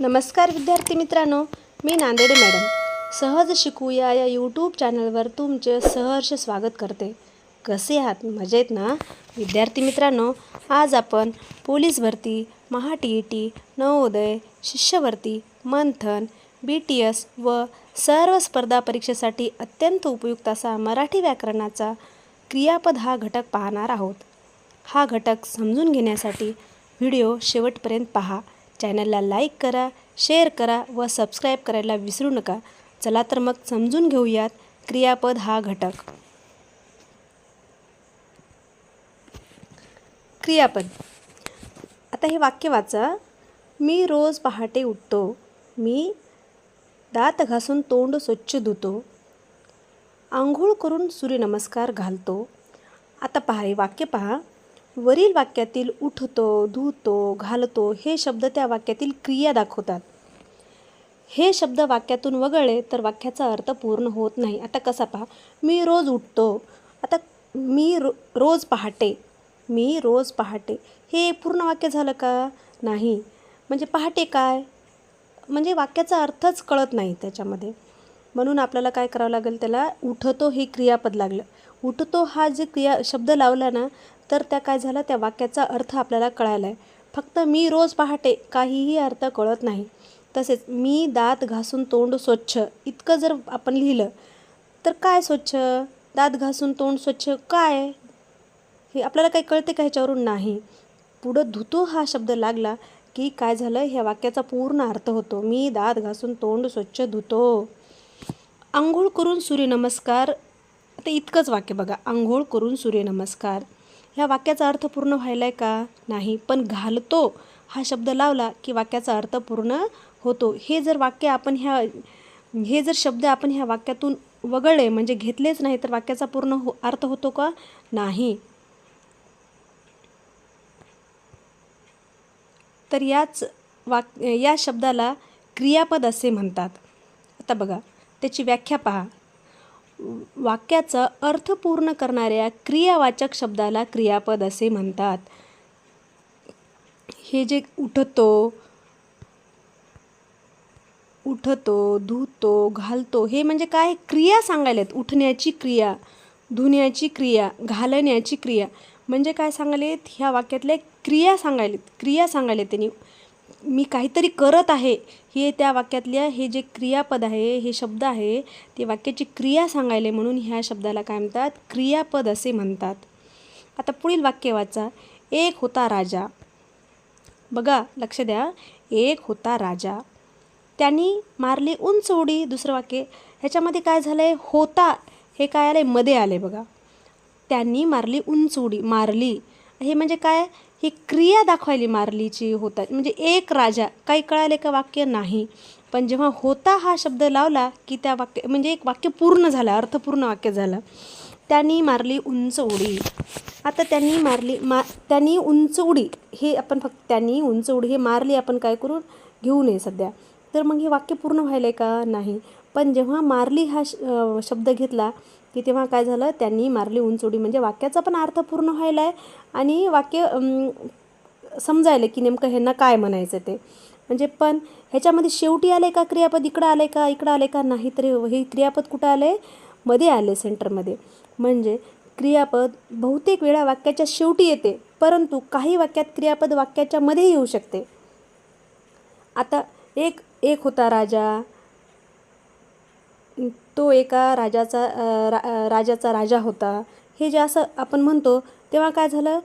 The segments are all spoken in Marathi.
नमस्कार विद्यार्थी मित्रांनो मी नांदेडे मॅडम. सहज शिकूया या यूट्यूब चॅनलवर तुमचे सहर्ष स्वागत करते. कसे आहात? मजेत ना? विद्यार्थी मित्रांनो आज आपण पोलीस भरती Maha T E T Navodaya शिष्यवर्ती Manthan B T S व सर्व स्पर्धा परीक्षेसाठी अत्यंत उपयुक्त असा मराठी व्याकरणाचा क्रियापद हा घटक पाहणार आहोत. हा घटक समजून घेण्यासाठी व्हिडिओ शेवटपर्यंत पहा. चॅनलला लाईक करा शेअर करा व सबस्क्राईब करायला विसरू नका. चला तर मग समजून घेऊयात क्रियापद हा घटक. क्रियापद. आता हे वाक्य वाचा. मी रोज पहाटे उठतो. मी दात घासून तोंड स्वच्छ धुतो. आंघोळ करून सूर्यनमस्कार घालतो. आता पहा हे वाक्य पहा. वरील वाक्यातील उठतो धुतो घालतो हे शब्द त्या वाक्यातील क्रिया दाखवतात. हे शब्द वाक्यातून वगळले तर वाक्याचा अर्थ पूर्ण होत नाही. आता कसा पहा? मी रोज उठतो. आता मी रो रोज पहाटे. मी रोज पहाटे. हे पूर्ण वाक्य झालं का? नाही. म्हणजे पहाटे काय? म्हणजे वाक्याचा अर्थच कळत नाही त्याच्यामध्ये. म्हणून आपल्याला काय करावं लागेल त्याला? उठतो हे क्रियापद लागलं. उठतो हा जे क्रिया शब्द लावला ना तर त्या काय झालं त्या वाक्याचा अर्थ आपल्याला कळायला आहे फक्त मी रोज पहाटे काहीही अर्थ कळत नाही. तसेच मी दात घासून तोंड स्वच्छ इतकं जर आपण लिहिलं तर काय स्वच्छ? दात घासून तोंड स्वच्छ काय? हे आपल्याला काही कळते का ह्याच्यावरून? नाही. पुढं धुतो हा शब्द लागला की काय झालं ह्या वाक्याचा पूर्ण अर्थ होतो. मी दात घासून तोंड स्वच्छ धुतो. आंघोळ करून सूर्यनमस्कार आता इतकंच वाक्य बघा. आंघोळ करून सूर्यनमस्कार ह्या वाक्याचा अर्थ पूर्ण व्हायला आहे का? नाही. पण घालतो हा शब्द लावला की वाक्याचा अर्थ पूर्ण होतो. हे जर वाक्य आपण ह्या हे जर शब्द आपण ह्या वाक्यातून वगळले म्हणजे घेतलेच नाही तर वाक्याचा पूर्ण हो अर्थ होतो का? नाही. तर याच वाक या शब्दाला क्रियापद असे म्हणतात. आता बघा. त्याची व्याख्या पहा. वाक्याचा अर्थ पूर्ण करणाऱ्या क्रियावाचक शब्दाला क्रियापद असे म्हणतात. हे जे उठतो उठतो धुतो घालतो हे म्हणजे काय? क्रिया सांगायलेत उठण्याची क्रिया धुण्याची क्रिया घालण्याची क्रिया. म्हणजे काय सांगायलेत ह्या वाक्यातल्या क्रिया सांगायलेत क्रिया सांगायलेत त्यांनी. मी काहीतरी करत आहे हे त्या वाक्यातल्या हे जे क्रियापद आहे हे शब्द आहे ते वाक्याची क्रिया सांगायले म्हणून ह्या शब्दाला काय म्हणतात? क्रियापद असे म्हणतात. आता पुढील वाक्य वाचा. एक होता राजा. बघा लक्ष द्या. एक होता राजा. त्यांनी मारली उंच उडी दुसरं वाक्य. ह्याच्यामध्ये काय झालं आहे होता. हे काय आलं आहे मध्ये आले बघा. त्यांनी मारली उंच उडी मारली. हे म्हणजे काय? ही क्रिया दाखवायली मारलीची होता. म्हणजे एक राजा काही कळाले का वाक्य? नाही. पण जेव्हा होता हा शब्द लावला की त्या वाक्य म्हणजे एक वाक्य पूर्ण झालं अर्थपूर्ण वाक्य झालं त्यांनी मारली उंच उडी. आता त्यांनी मारली मा त्यांनी उंच उडी. हे आपण फक्त त्यांनी उंच उडी हे मारली आपण काय करून घेऊ नये सध्या. तर मग हे वाक्य पूर्ण व्हायलं आहे का? नाही. पण जेव्हा मारली हा श शब्द घेतला की तेव्हा काय झालं? त्यांनी मारली उंच उडी म्हणजे वाक्याचा पण अर्थ पूर्ण व्हायला आहे आणि वाक्य समजायलं की नेमकं ह्यांना काय म्हणायचं ते. म्हणजे पण ह्याच्यामध्ये शेवटी आलं आहे का क्रियापद? इकडं आलं आहे का? इकडं आलं आहे का? नाही तरी हे क्रियापद कुठं आलं आहे मध्ये आले सेंटरमध्ये. म्हणजे क्रियापद बहुतेक वेळा वाक्याच्या शेवटी येते परंतु काही वाक्यात क्रियापद वाक्याच्या मध्ये येऊ शकते. आता एक एक होता राजा तो एका राजाचा रा राजाचा राजा होता. हे जे असं आपण म्हणतो तेव्हा काय झालं?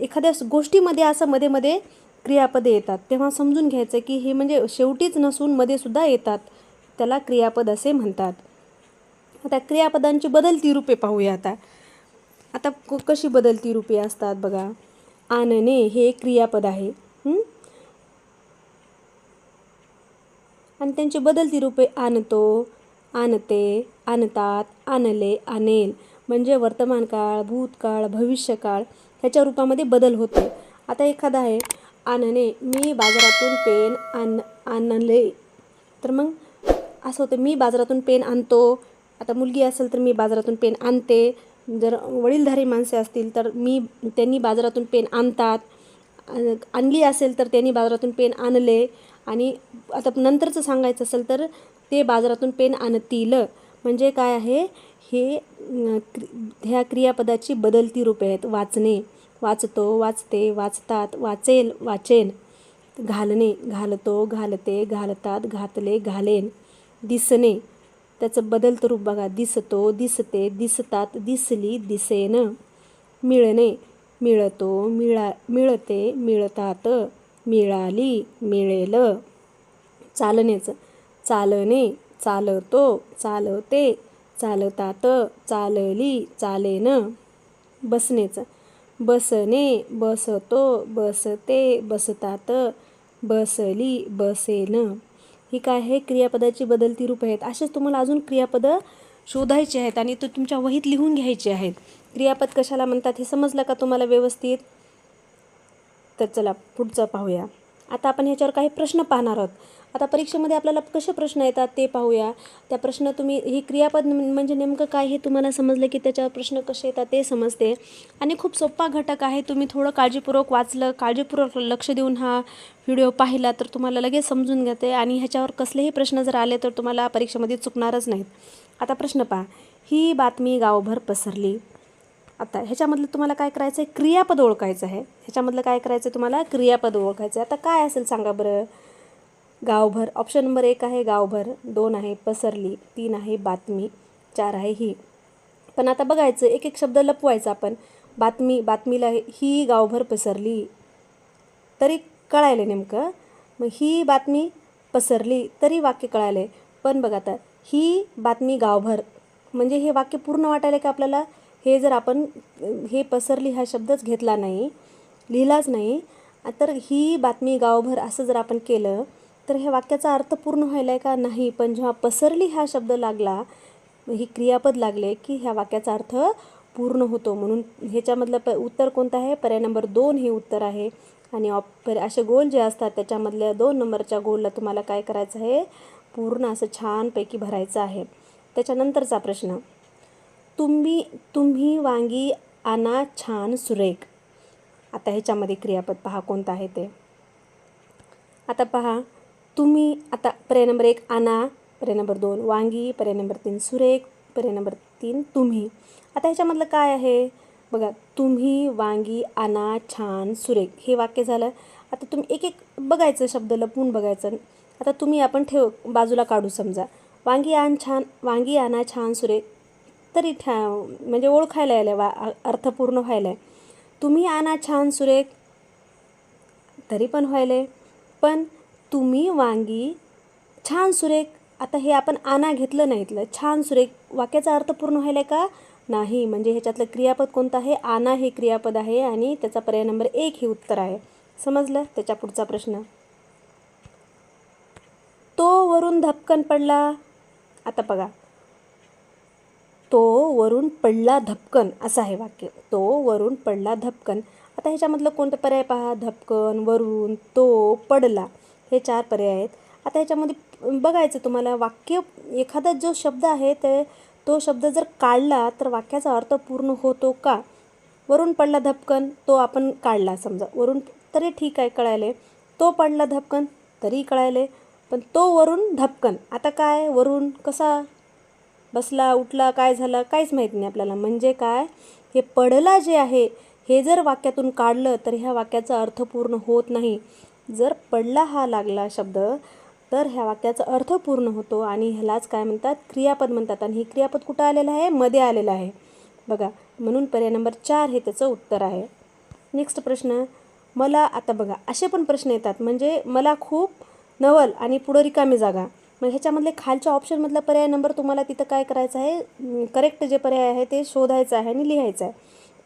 एखाद्या गोष्टीमध्ये असं मध्ये मध्ये क्रियापदे येतात. तेव्हा समजून घ्यायचं की हे म्हणजे शेवटीच नसून मध्ये सुद्धा येतात. त्याला क्रियापद असे म्हणतात. आता क्रियापदांची बदलती रूपे पाहूया आता. आता कशी बदलती रूपे असतात बघा. आणणे हे एक क्रियापद आहे. आणि त्यांची बदलती रूपे आणतो आणते आणतात आणले आणेल. म्हणजे वर्तमान काळ भूतकाळ भविष्यकाळ ह्याच्या रूपामध्ये बदल होतो. आता एखादा आहे आणणे मी बाजारातून पेन आण आणले. तर मग असं होतं मी बाजारातून पेन आणतो. आता मुलगी असेल तर मी बाजारातून पेन आणते. जर वडीलधारी माणसे असतील तर मी त्यांनी बाजारातून पेन आणतात. आणली असेल तर त्यांनी बाजारातून पेन आणले. आणि आता नंतरचं सांगायचं असेल तर ते बाजारातून पेन आणतील. म्हणजे काय आहे? हे ह्या क्रियापदाची बदलती रूपे आहेत. वाचणे वाचतो वाचते वाचतात वाचेल वाचेन घालणे घालतो घालते घालतात घातले घालेन दिसणे. त्याचं बदलतं रूप बघा. दिसतो दिसते दिसतात दिसली दिसेन. मिळणे मिळतो मिळा मिळते मिळतात मिळाली मिळेल. चालणेचं. चालणे चालतो चालते चालतात चालली चालेन. बसण्याचं बसणे बसतो बसते बसतात बसली बसेन. ही काय आहे क्रियापदाची बदलती रूप आहेत? असेच तुम्हाला अजून क्रियापदं शोधायचे आहेत आणि ते तुमच्या वहीत लिहून घ्यायचे आहेत. क्रियापद कशाला म्हणतात हे समजलं का तुम्हाला व्यवस्थित? तर चला पुढचं पाहूया. आता आपण ह्याच्यावर काही प्रश्न पाहणार आहोत. आता परीक्षेमध्ये आपल्याला कसे प्रश्न येतात ते पाहूया. त्या प्रश्न तुम्ही ही क्रियापद म्हणजे नेमकं काय हे तुम्हाला समजलं की त्याच्यावर प्रश्न कसे येतात ते समजते. आणि खूप सोपा घटक आहे तुम्ही थोडं काळजीपूर्वक वाचलं काळजीपूर्वक लक्ष देऊन हा व्हिडिओ पाहिला तर तुम्हाला लगेच समजून घेते आणि ह्याच्यावर कसलेही प्रश्न जर आले तर तुम्हाला परीक्षेमध्ये चुकणारच नाहीत. आता प्रश्न पहा. ही बातमी गावभर पसरली. आता ह्याच्यामधलं तुम्हाला काय करायचं आहे? क्रियापद ओळखायचं आहे. ह्याच्यामधलं काय करायचं आहे तुम्हाला? क्रियापद ओळखायचं आहे. आता काय असेल सांगा बरं. गावभर. ऑप्शन नंबर एक आहे गावभर. दोन आहे पसरली. तीन आहे बातमी. चार आहे ही. पण आता बघायचं एक एक शब्द लपवायचा आपण. बातमी बातमीला ही गावभर पसरली. तरी कळायले नेमकं. मग ही बातमी पसरली तरी वाक्य कळायले पण बघा आता ही बातमी गावभर. म्हणजे हे वाक्य पूर्ण वाटायला का आपल्याला? हे जर आपण हे पसरली हा शब्दच घेतला नाही लिहिलाच नाही तर ही बातमी गावभर असं जर आपण केलं तर ह्या वाक्याचा अर्थ पूर्ण व्हायला आहे का नाही? पण जेव्हा पसरली हा शब्द लागला ही क्रियापद लागले की ह्या वाक्याचा अर्थ पूर्ण होतो. म्हणून ह्याच्यामधलं प उत्तर कोणतं आहे? पर्याय नंबर दोन हे उत्तर आहे. आणि ऑप पर असे गोल जे असतात त्याच्यामधल्या दोन नंबरच्या गोलला तुम्हाला काय करायचं आहे? पूर्ण असं छानपैकी भरायचं आहे. त्याच्यानंतरचा प्रश्न. तुम्ही तुम्ही वांगी आणा छान सुरेख. आता ह्याच्यामध्ये क्रियापद पहा कोणतं आहे ते? आता पहा तुम्ही आता पर्याय नंबर एक आणा पर्याय नंबर दोन वांगी पर्याय नंबर तीन सुरेख पर्याय नंबर तीन तुम्ही. आता ह्याच्यामधलं काय आहे? बघा तुम्ही वांगी आणा छान सुरेख. हे वाक्य झालं. आता तुम्ही एक एक बघायचं शब्द लपवून बघायचं. आता तुम्ही आपण ठेव बाजूला काढू समजा. वांगी आण छान वांगी आणा छान सुरेख. तरी ठा म्हणजे ओळखायला यायला वा अर्थपूर्ण व्हायला आहे तुम्ही आणा छान सुरेख तरी पण व्हायले पण तुम्ही वांगी छान सुरेख आता हे आपण आणा घेतलं नाही इथलं छान सुरेख वाक्याचा अर्थ पूर्ण व्हायला का? नाही म्हणजे ह्याच्यातलं क्रियापद कोणतं आहे? आना हे क्रियापद आहे आणि त्याचा पर्याय नंबर एक हे उत्तर आहे. समजलं? त्याच्या पुढचा प्रश्न. तो वरून धपकन पडला. आता बघा. तो वरून पडला धपकन असं आहे वाक्य. तो वरून पडला धपकन. आता ह्याच्यामधलं कोणतं पर्याय पहा? धपकन वरून तो पडला. हे चार पर्याय आहेत. आता ह्याच्यामध्ये बघायचं तुम्हाला वाक्य एखादा जो शब्द आहे ते तो शब्द जर काढला तर वाक्याचा अर्थ पूर्ण होतो का? वरून पडला धपकन तो आपण काढला समजा. वरून तरी ठीक आहे कळायले तो पडला धपकन तरी कळायले पण तो वरून धपकन. आता काय? वरून कसा? बसला उठला काय झालं काहीच माहीत नाही आपल्याला. म्हणजे काय? हे पडला जे आहे हे जर वाक्यातून काढलं तर ह्या वाक्याचा अर्थ पूर्ण होत नाही. जर पडला हा लागला शब्द तर ह्या वाक्याचा अर्थ पूर्ण होतो आणि ह्यालाच काय म्हणतात? क्रियापद म्हणतात. आणि हे क्रियापद कुठं आलेलं आहे? मध्ये आलेलं आहे. बघा म्हणून पर्याय नंबर चार हे त्याचं उत्तर आहे. नेक्स्ट प्रश्न. मला आता बघा असे पण प्रश्न येतात. म्हणजे मला खूप नवल आणि पुढं रिकामी जागा. मग ह्याच्यामधले खालच्या ऑप्शनमधला पर्याय नंबर तुम्हाला तिथं काय करायचं आहे? करेक्ट जे पर्याय आहे ते शोधायचं आहे आणि लिहायचं आहे.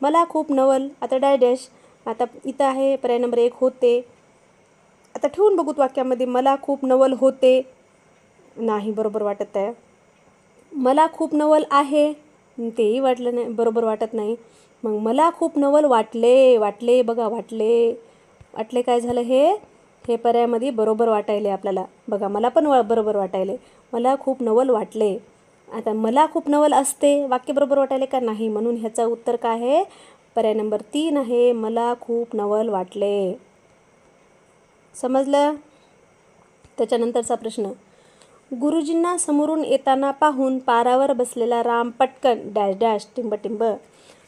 मला खूप नवल आता डायडॅश आता इथं आहे पर्याय नंबर एक होते. आता ठेवून बघूत वाक्यामध्ये मला खूप नवल होते. नाही बरोबर वाटत आहे. मला खूप नवल आहे. तेही वाटलं नाही बरोबर वाटत नाही. मग मला खूप नवल वाटले वाटले बघा वाटले. वाटले काय झालं हे? हे पर्यायामध्ये बरोबर वाटायले आपल्याला. बघा मला पण वा बरोबर वाटायले. मला खूप नवल वाटले. आता मला खूप नवल असते वाक्य बरोबर वाटायले का नाही? म्हणून ह्याचं उत्तर काय आहे? पर्याय नंबर तीन आहे मला खूप नवल वाटले. समजलं? त्याच्यानंतरचा प्रश्न. गुरुजींना समोरून येताना पाहून पारावर बसलेला राम पटकन डॅश डॅश टिंब टिंब.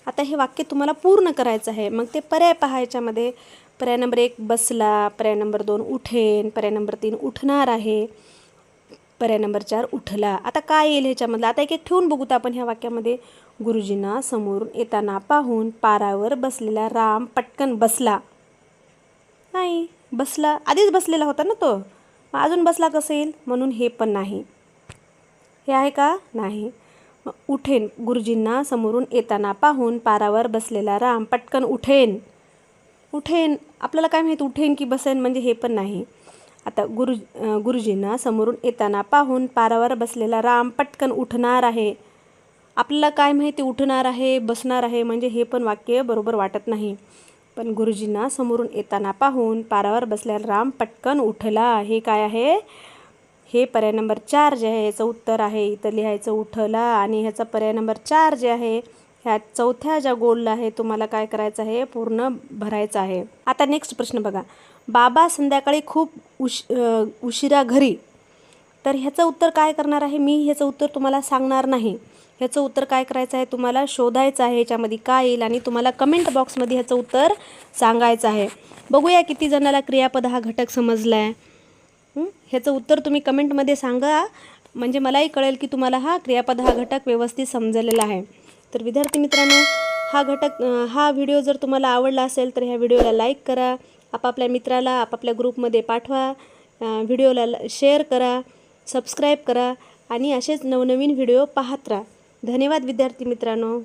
आता हे वाक्य तुम्हाला पूर्ण करायचं आहे. मग ते पर्याय पहायच्यामध्ये पर्याय नंबर एक बसला पर्याय नंबर दोन उठेन पर्याय नंबर तीन उठणार आहे पर्याय नंबर चार उठला. आता काय येईल ह्याच्यामधलं? आता एक एक ठेवून बघूत आपण ह्या वाक्यामध्ये. गुरुजींना समोरून येताना पाहून पारावर बसलेला राम पटकन बसला. नाही बसला. आधीच बसलेला होता ना तो. मग अजून बसला कसं येईल? म्हणून हे पण नाही. हे आहे का? नाही. मग उठेन. गुरुजींना समोरून येताना पाहून पारावर बसलेला राम पटकन उठेन. उठेन. आपल्याला काय माहीत उठेन की बसेन म्हणजे हे पण नाही. आता गुरु गुरुजींना समोरून येताना पाहून पारावर बसलेला राम पटकन उठणार आहे. आपल्याला काय माहिती उठणार आहे बसणार आहे म्हणजे हे पण वाक्य बरोबर वाटत नाही. पण गुरुजींना समोरून येताना पाहून पारावर बसलेला राम पटकन उठला. हे काय आहे? हे पर्याय नंबर चार जे आहे याचं उत्तर आहे. इथं लिहायचं उठला. आणि ह्याचा पर्याय नंबर चार जे आहे ह्या चौथ्या ज्या गोलला आहे तुम्हाला काय करायचं आहे? पूर्ण भरायचं आहे. आता नेक्स्ट प्रश्न बघा. बाबा संध्याकाळी खूप उश उशिरा घरी. तर ह्याचं उत्तर काय करणार आहे? मी ह्याचं उत्तर तुम्हाला सांगणार नाही. ह्याचं उत्तर काय करायचं आहे? तुम्हाला शोधायचं आहे. ह्याच्यामध्ये काय येईल आणि तुम्हाला कमेंट बॉक्समध्ये ह्याचं उत्तर सांगायचं आहे. बघूया किती जणाला क्रियापद हा घटक समजला आहे ह्याचं उत्तर तुम्ही कमेंटमध्ये सांगा. म्हणजे मलाही कळेल की तुम्हाला हा क्रियापद हा घटक व्यवस्थित समजलेला आहे. तर विद्यार्थी मित्रांनो हा घटक हा व्हिडिओ जर तुम्हाला आवडला असेल तर ह्या व्हिडिओला लाईक करा आपापल्या मित्राला आपापल्या ग्रुपमध्ये पाठवा व्हिडिओला शेअर करा सबस्क्राईब करा आणि असेच नवनवीन व्हिडिओ पाहत राहा. धन्यवाद विद्यार्थी मित्रांनो.